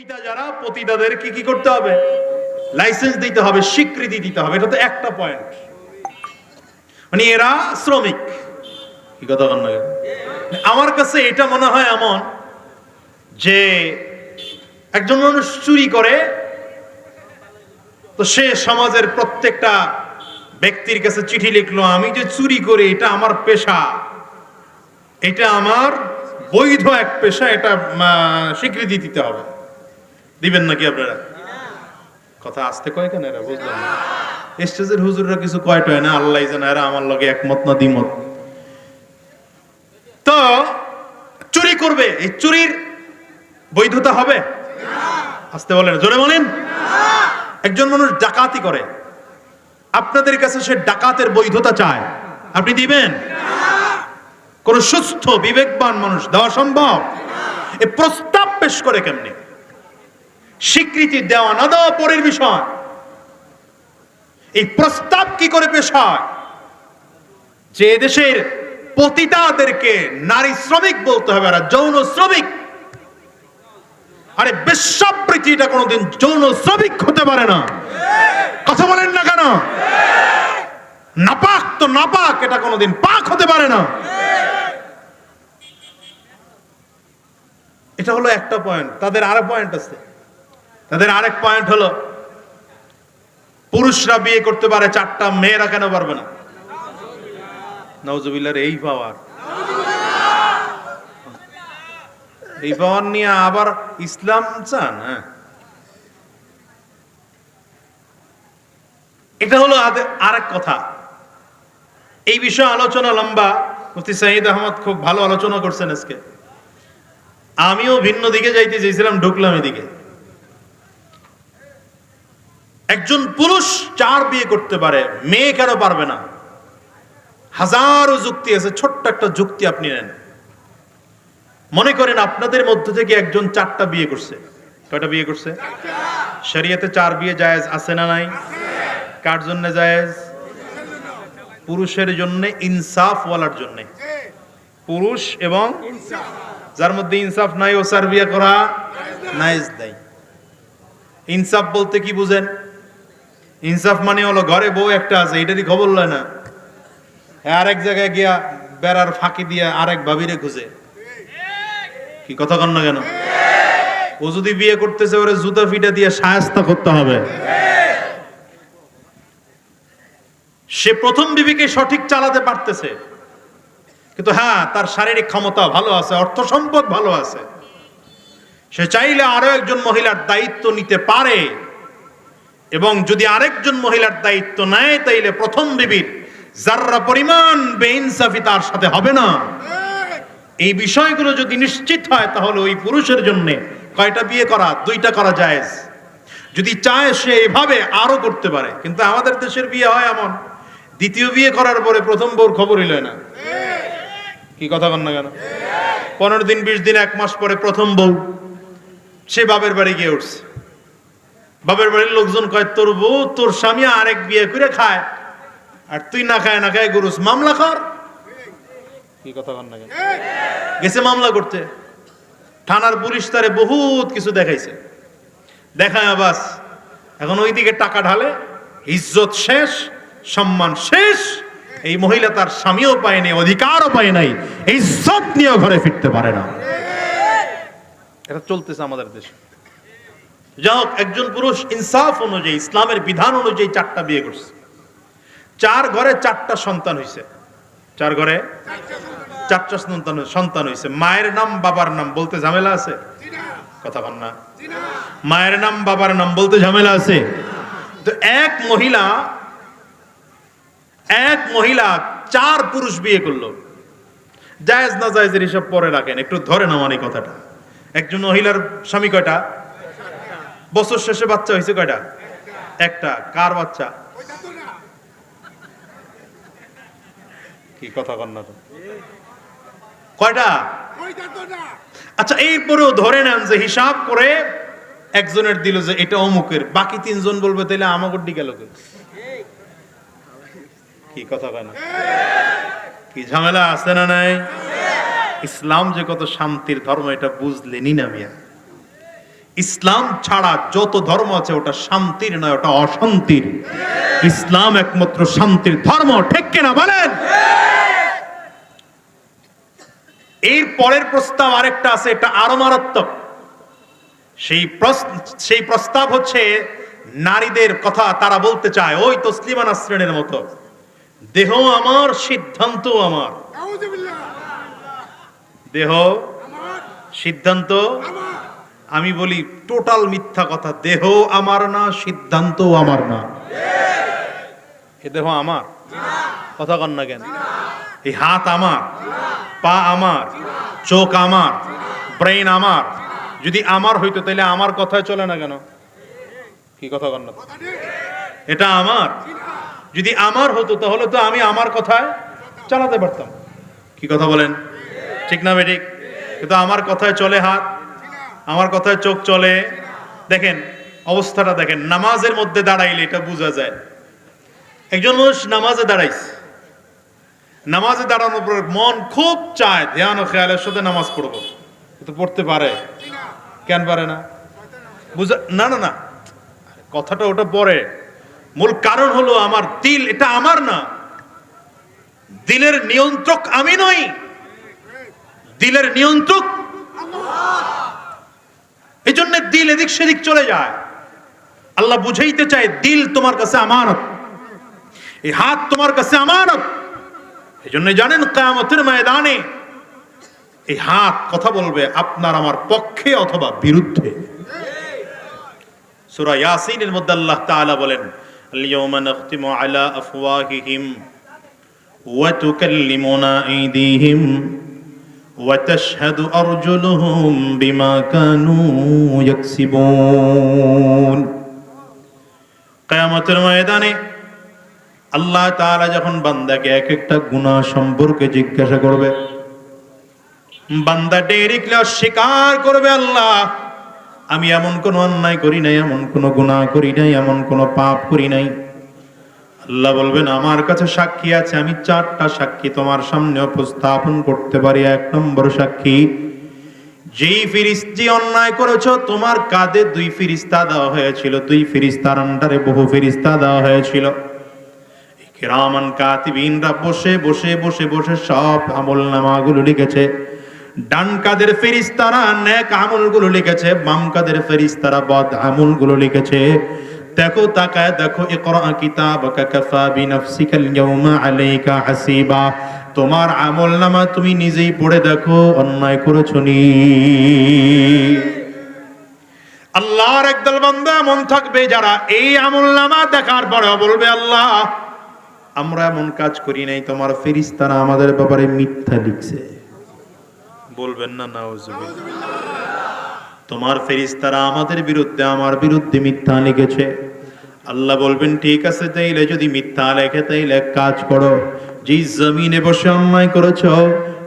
পতিতা যারা পতিতাদের কি কি করতে হবে? লাইসেন্স দিতে হবে, স্বীকৃতি দিতে হবে, এটা তো একটা পয়েন্ট মানে এরা শ্রমিক। কি কথা বল আমার কাছে এটা মনে হয় এমন যে, একজন মানুষ চুরি করে, তো সে সমাজের প্রত্যেকটা ব্যক্তির কাছে চিঠি লিখলো, আমি যে চুরি করি, এটা আমার পেশা। এটা আমার বৈধ এক পেশা, এটা স্বীকৃতি দিতে হবে। দিবেন নাকি আপনারা? কথা আসতে কয় কেন এরা? বুঝলাম স্টেজের হুজুররা কিছু কয় টয় না? আল্লাহ জানে এরা আমার লগে একমত না দ্বিমত। তো, চুরি করবে। এই চুরির বৈধতা হবে? আসতে বলেন, জোরে বলেন। একজন মানুষ ডাকাতি করে। আপনাদের কাছে সে ডাকাতের বৈধতা চায়। আপনি দিবেন? কোন সুস্থ, বিবেকবান মানুষ দেওয়া সম্ভব? এ প্রস্তাব পেশ করে কেমনি? স্বীকৃতি দেওয়া না দেওয়া পরের বিষয়। এই প্রস্তাব কি করে পেশ হয়? যে দেশের পতিতাদেরকে নারী শ্রমিক বলতে হবে আর যৌন শ্রমিক। আরে বেশ্যাবৃত্তি এটা কোনোদিন যৌন শ্রমিক হতে পারে না। কথা বলেন না কেন? নাপাক তো নাপাক, এটা কোনোদিন পাক হতে পারে না। এটা হলো একটা পয়েন্ট তাদের আরও পয়েন্ট আছে। তাদের আরেক পয়েন্ট হলো, পুরুষরা বিয়ে করতে পারে চারটা, মেয়েরা কেন পারবে না? নওজুবিল্লার এই পাওয়ার। এই পাওয়ার নিয়ে আবার ইসলাম চান হ্যাঁ? এটা হলো আরেক কথা। এই বিষয়ে আলোচনা লম্বা। মুফতি সাইদ আহমদ খুব ভালো আলোচনা করছেন আজকে। আমিও ভিন্ন দিকে যাইতে চেয়েছিলাম, ঢুকলাম এদিকে। একজন পুরুষ চার বিয়ে করতে পারে, মেয়ে কেন পারবে না? হাজারো যুক্তি আছে, ছোট্ট একটা যুক্তি আপনি নেন। মনে করেন আপনাদের মধ্য থেকে একজন চারটা বিয়ে করছে। কয়টা বিয়ে করছে? শরিয়াতে চার বিয়ে জায়েজ আছে না নাই? কার জন্য জায়েজ? পুরুষের জন্য ইনসাফ ওয়ালার জন্য। পুরুষ এবং যার মধ্যে ইনসাফ নাই, ও সার বিয়ে করা নাইজ নাই। ইনসাফ বলতে কি বুঝেন? ইনসাফ মানে হলো ঘরে বউ একটা আছে এটারই খবর লয় না। আরেক জায়গায় গিয়া বেড়ার ফাঁকি দিয়ে আরেক ভাবিরে খুঁজে। কি কথা কন না কেন? ও যদি বিয়ে করতেছে, ওরে জুতা ফিটা দিয়ে সায়স্তা করতে হবে। সে প্রথম বিবিকে সঠিক চালাতে পারতেছে। কিন্তু হ্যাঁ তার শারীরিক ক্ষমতা ভালো আছে, অর্থ সম্পদ ভালো আছে। সে চাইলে আরও একজন মহিলার দায়িত্ব নিতে পারে। এবং যদি আরেকজন মহিলার দায়িত্ব নেয়, তাইলে প্রথম বিবির যার্রা পরিমাণ বেইনসাফি তার সাথে হবে না। এই বিষয়গুলো যদি নিশ্চিত হয়, তাহলে ওই পুরুষের জন্য কয়টা বিয়ে করা, দুইটা করা যায় যদি চায় সে এভাবে আরও করতে পারে, কিন্তু আমাদের দেশের বিয়ে হয় এমন। দ্বিতীয় বিয়ে করার পরে প্রথম বউর খবরই লয় না। কি কথা বল না কেন? পনেরো দিন, বিশ দিন, এক মাস পরে প্রথম বউ, সে বাপের বাড়ি গিয়ে উঠছে। বাপের বাড়ির লোকজন কয় তোর বউ তোর স্বামী আরেক বিয়ে করে খায়। আর তুই না খায় না খায় গুরুস মামলা কর। কি কথা বল না গেছে মামলা করতে। থানার পুলিশ তারে বহুত কিছু দেখাইছে। দেখায় বাস এখন ওইদিকে টাকা ঢালে ইজ্জত শেষ সম্মান শেষ। এই মহিলা তার স্বামীও পায় নাই অধিকারও পায় নাই ইজ্জত নিয়েও ঘরে ফিরতে পারে না। এটা চলতেছে আমাদের দেশে। যাই হোক, একজন পুরুষ ইনসাফ অনুযায়ী, ইসলামের বিধান অনুযায়ী চারটা বিয়ে করছে। চার ঘরে চারটা সন্তান হয়েছে চার ঘরে চারটা সন্তান সন্তান হয়েছে মায়ের নাম, বাবার নাম বলতে ঝামেলা আছে? কথা বল না। মায়ের নাম, বাবার নাম বলতে ঝামেলা আছে? তো এক মহিলা এক মহিলা চার পুরুষ বিয়ে করল। জায়েজ না জায়েজের হিসাব পরে রাখেন। একটু ধরে নামান এই কথাটা। একজন মহিলার স্বামী কয়টা? বছর শেষে বাচ্চা হয়েছে কয়টা? একটা। কার বাচ্চা? কি কথা কন না তো? কয়টা? আচ্ছা এরপরেও ধরে নেন যে হিসাব করে একজনের দিল যে এটা অমুকের। বাকি তিনজন বলবে তাইলে আমাকে ডিকে লোকে কি কথা কয় না? কি ঝামেলা আছে না নাই? ইসলাম যে কত শান্তির ধর্ম এটা বুঝলেনই না মিয়া। ইসলাম ছাড়া যত ধর্ম আছে ওটা শান্তির নয় ওটা অশান্তির। ইসলাম একমাত্র শান্তির ধর্ম ঠিক কিনা বলেন? এর পরের প্রস্তাব আরেকটা আছে এটা আরও মারাত্মক। সেই সেই প্রস্তাব হচ্ছে নারীদের কথা তারা বলতে চায় ওই তসলিমা নাসরিনের মতো। দেহ আমার সিদ্ধান্ত আমার। দেহ সিদ্ধান্ত আমি বলি টোটাল মিথ্যা কথা, দেহ আমার না সিদ্ধান্ত আমার না। এ দেহ আমার? কথা কন না কেন? এই হাত আমার, পা আমার, চোখ আমার ব্রেন আমার। যদি আমার হইতো, তাহলে আমার কথায় চলে না কেন? কি কথা কন না? এটা আমার? যদি আমার হতো, তাহলে তো আমি আমার কথায় চালাতে পারতাম। কি কথা বলেন? ঠিক না বেঠিক? কিন্তু আমার কথায় চলে হাত আমার কথায় চোখ চলে। দেখেন, অবস্থাটা দেখেন, নামাজের মধ্যে দাঁড়াইলে এটা বোঝা যায়। একজন মানুষ নামাজে দাঁড়াইছে। নামাজে দাঁড়ানোর পর মন খুব চায়, ধ্যান ও খেয়ালের সাথে নামাজ পড়ব। তো পড়তে পারে। কেন পারে না? বুঝা, না না না। কথাটা ওটা পরে। মূল কারণ হলো আমার দিল, এটা আমার না। দিলের নিয়ন্ত্রক আমি নই। দিলের নিয়ন্ত্রক এই জন্য দিল এদিক সেদিক চলে যায় আল্লাহ বুঝাইতে চায় দিল তোমার কাছে আমানত এই হাত তোমার কাছে আমানত এই জন্য জানেন কায়ামতের ময়দানে এই হাত কথা বলবে আপনার আমার পক্ষে অথবা বিরুদ্ধে সূরা ইয়াসিনের মধ্যে আল্লাহ তাআলা বলেন اليوم نختم على أفواههم وتكلمنا أيديهم وتشهد أرجلهم بما كانوا يكسبون কিয়ামতের ময়দানে আল্লাহ তাআলা যখন বান্দাকে এক একটা গুনাহ সম্পর্কে জিজ্ঞাসা করবে বান্দা ডেরিকলে অস্বীকার করবে আল্লাহ আমি এমন কোন অন্যায় করি নাই এমন কোন গুনাহ করি নাই এমন কোন পাপ করি নাই আল্লাহ বলবেন, আমার কাছে সাক্ষী আছে, আমি চারটা সাক্ষী তোমার সামনে উপস্থাপন করতে পারি। এক নম্বর সাক্ষী, যেই ফিরিস্তি অন্যায় করেছ, তোমার কাঁধে দুই ফিরিস্তা দেওয়া হয়েছিল। দুই ফিরিস্তার আন্ডারে বহু ফিরিস্তা দেওয়া হয়েছিল। কিরামান কাতিবিনরা বসে বসে বসে বসে সব আমল নামাগুলো লিখেছে। ডান কাদের ফেরিস্তারা নেক আমলগুলো লিখেছে, বাম কাদের ফেরিস্তারা বদ আমলগুলো লিখেছে। দেখো, তাকায় দেখো, ইকরা কিতাবাকা কাফা বিনাফসিকাল ইয়াউমা আলাইকা হাসিবা। তোমার আমল নামা তুমি নিজেই পড়ে দেখো, অন্যায় করেছ নি। আল্লাহর একদল বান্দা এমন থাকবে যারা এই আমল নামা দেখার পরে বলবে, আল্লাহ, আমরা এমন কাজ করি নাই, তোমার ফেরিস্তারা আমাদের ব্যাপারে মিথ্যা লিখছে। বলবেন না, নাউজুবিল্লাহ। তোমার ফেরিস্তারা আমাদের বিরুদ্ধে, আমার বিরুদ্ধে মিথ্যা লিখেছে। আল্লাহ বলবেন, ঠিক আছে, তাইলে যদি মিথ্যা লেখে, তাইলে কাজ করো। যে জমিনে বসে অন্যায় করেছ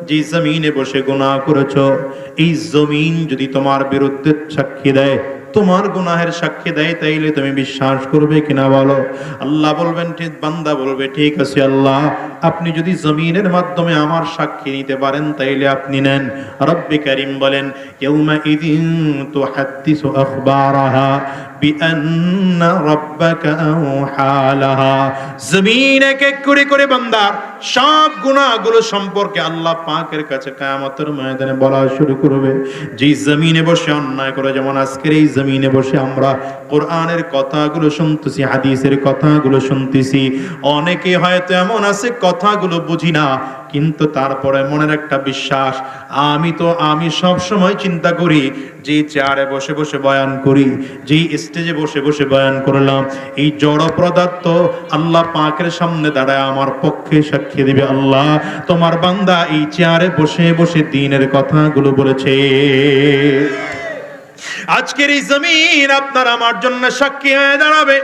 যে জমিনে বসে গুণা করেছ, এই জমিন যদি তোমার বিরুদ্ধে সাক্ষী দেয় তোমার গুনাহের সাক্ষী দেয়, তাইলে তুমি বিশ্বাস করবে কিনা বলো? আল্লাহ বলবেন, ঠিক, বান্দা বলবে, ঠিক আছে আল্লাহ, আপনি যদি জমিনের মাধ্যমে আমার সাক্ষী নিতে পারেন, তাইলে আপনি নেন। রব্বি করিম বলেন ইয়াউমা ইদিন তুহাদ্দিসু আখবারাহা সব গুনাহগুলো সম্পর্কে আল্লাহ পাকের কাছে কিয়ামতের ময়দানে বলা শুরু করবে। যে জমিনে বসে অন্যায় করে, যেমন আজকের এই জমিনে বসে আমরা কোরআনের কথাগুলো শুনতেছি, হাদিসের কথাগুলো শুনতেছি। অনেকে হয়তো এমন আছে, কথাগুলো বুঝি না। কিন্তু তারপরে মনের একটা বিশ্বাস, আমি তো, আমি সব সময় চিন্তা করি যে চেয়ারে বসে বসে বয়ান করি, যেই স্টেজে বসে বসে বয়ান করলাম, এই জড় পদার্থ আল্লাহ পাকের সামনে দাঁড়ায় আমার পক্ষে সাক্ষী দেবে আল্লাহ। তোমার বান্দা এই চেয়ারে বসে বসে দিনের কথাগুলো বলেছে। আজকের এই জমিন আপনার আমার জন্য সাক্ষী হয়ে দাঁড়াবে।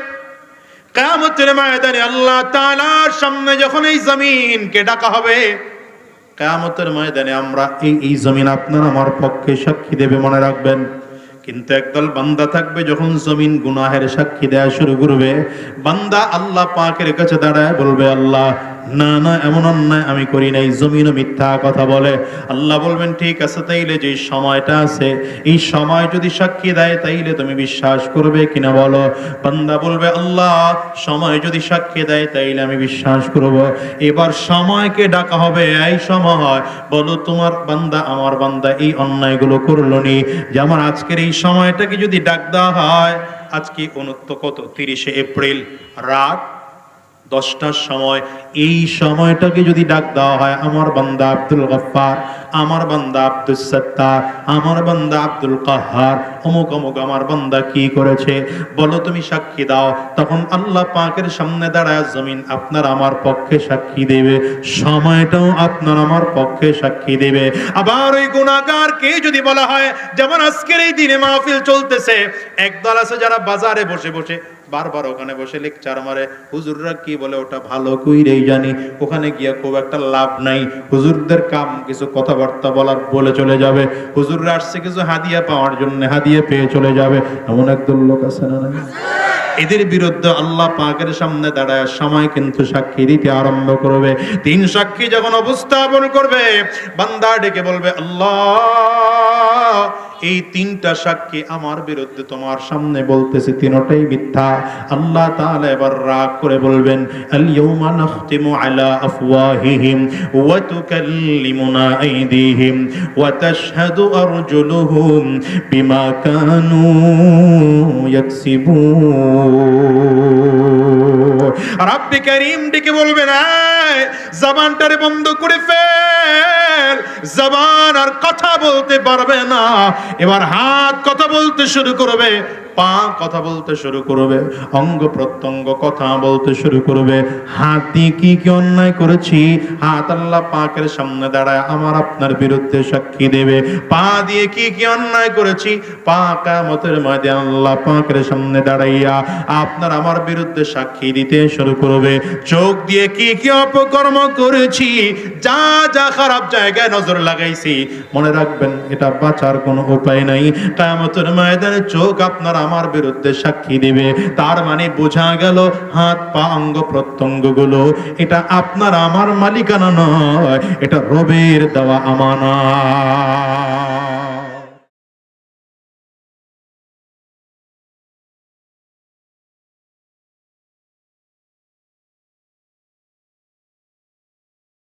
কামতের ময়দানে আল্লাহ তাআলার সামনে যখন এই জমিনকে ডাকা হবে, কেয়ামতের ময়দানে আমরা এই এই জমিন আপনার আমার পক্ষে সাক্ষী দেবে মনে রাখবেন। কিন্তু একদল বান্দা থাকবে যখন জমিন গুনাহের সাক্ষী দেয়া শুরু করবে, বান্দা আল্লাহ পাকের কাছে দাঁড়ায় বলবে, আল্লাহ না না, এমন অন্যায় আমি করি নাই, জমিনও মিথ্যা কথা বলে। আল্লাহ বলবেন, ঠিক আছে, তাইলে যে সময়টা আছে, এই সময় যদি সাক্ষী দেয়, তাইলে তুমি বিশ্বাস করবে কিনা বলো? বান্দা বলবে, আল্লাহ, সময় যদি সাক্ষী দেয়, তাইলে আমি বিশ্বাস করব। এবার সময়কে ডাকা হবে, এই সময়। বলো, তোমার বান্দা, আমার বান্দা এই অন্যায়গুলো করল নি। যে আমার আজকের এই সময়টাকে যদি ডাক দেওয়া হয়, আজকে অনুত্ত কত? তিরিশে এপ্রিল, রাত দশটার সময়। এই সময়টাকে যদি ডাক দেওয়া হয়, আমার বান্দা আব্দুল গফফার, আমার বান্দা আব্দুল সত্তার, আমার বান্দা আব্দুল কাহার, অমুক অমুক আমার বান্দা কি করেছে? বলো তুমি সাক্ষী দাও। তখন আল্লাহ পাকের সামনে দাঁড়ায়, জমিন আপনার আমার পক্ষে সাক্ষী দেবে, সময়টাও আপনার আমার পক্ষে সাক্ষী দেবে। আবার ওই গুণাগারকে যদি বলা হয়, যেমন আজকের এই দিনে মাহফিল চলতেছে, একদল আছে যারা বাজারে বসে বসে বারবার ওখানে বসে লেকচার মারে, হুজুররা কি বলে ওটা ভালো কইরেই জানি, ওখানে গিয়ে খুব একটা লাভ নাই, হুজুরদের কাম কিছু কথাবার্তা বলার বলে চলে যাবে, হুজুররা আসছে কিছু হাদিয়া পাওয়ার জন্য, হাদিয়া পেয়ে চলে যাবে এমন একদল লোক আছে না নাই? এদের বিরুদ্ধে আল্লাহ পাকের সামনে দাঁড়ায়, সময় কিন্তু সাক্ষী দিতে আরম্ভ করবে তিন সাক্ষী যখন উপস্থাপন করবে, বান্দা ডেকে বলবে, আল্লাহ এই তিনটা সাক্ষী আমার বিরুদ্ধে তোমার সামনে বলতেছে, তিনটাই মিথ্যা। আল্লাহ তাআলা এবার রাগ করে বলবেন আল ইয়াউমা নাখতিমু আলা আফওয়াহিহিম ওয়া তুকাল্লিমুনা আইদিহিম ওয়া তাশহাদু আরজুলুহুম বিমা কানু ইয়াকসিবুন। রাব্বি কারীম ডেকে বলবেন, এই, জবানটারে বন্ধ করে ফেল। জবান আর কথা বলতে পারবে না। এবার হাত কথা বলতে শুরু করবে। পা কথা বলতে শুরু করবে, অঙ্গ প্রত্যঙ্গ কথা বলতে শুরু করবে। হাত কি কি অন্যায় করেছি? হাত আল্লাহ পাকের সামনে দাঁড়ায়, আমার আপনার বিরুদ্ধে সাক্ষী দেবে। পা দিয়ে কি কি অন্যায় করেছি? পা কামতের মধ্যে আল্লাহ পাকের সামনে দাঁড়াইয়া আপনার আমার বিরুদ্ধে সাক্ষী দিতে শুরু করবে। চোখ দিয়ে কি কি অপকর্ম করেছি? যা যা খারাপ জায়গায় নজর লাগাইছি। মনে রাখবেন, এটা বাঁচার কোনো উপায় নাই। কামতের ময়দানে চোখ আপনার আমার বিরুদ্ধে সাক্ষী দিবে। তার মানে বোঝা গেল হাত, পা, অঙ্গ প্রত্যঙ্গগুলো এটা আপনার, আমার মালিকানা নয়, এটা রবের দেওয়া আমানা